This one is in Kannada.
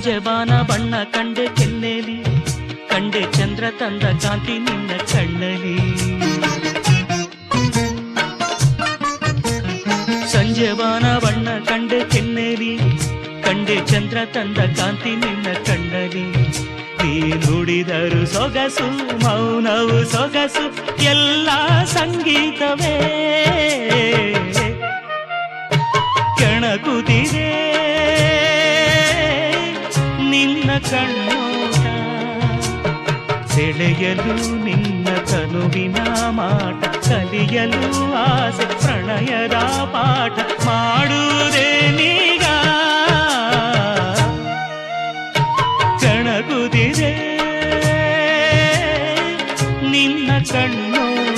ಸಂಜೆ ಬಾನ ಬಣ್ಣ ಕಂಡೆ ಕೆನ್ನೆಲಿ, ಕಂಡೆ ಚಂದ್ರ ತಂದ ಕಾಂತಿ ನಿನ್ನ ಕಣ್ಣಲಿ ಸಂಜೆವಾನ ಬಣ್ಣ ಕಂಡೆ ಕೆನ್ನೆಲಿ, ಕಂಡೆ ಚಂದ್ರ ತಂದ ಕಾಂತಿ ನಿನ್ನ ಕಣ್ಣಲಿ ನೀ ನುಡಿದರು ಸೊಗಸು, ಮೌನವು ಸೊಗಸು, ಎಲ್ಲ ಸಂಗೀತವೇ. ಕೆಣಕುತ್ತಿದೆ ಕಣ್ಣೋಟ ಸೆಳೆಯಲು ನಿನ್ನ ತನುವಿನ ಮಾಟ ಕಲಿಯಲು ಆಸೆ ಪ್ರಣಯದ ಪಾಠ ಮಾಡುವುದೇ ನೀಗ. ಕಣಗುದಿದೆ ನಿನ್ನ ಕಣ್ಣೋಟ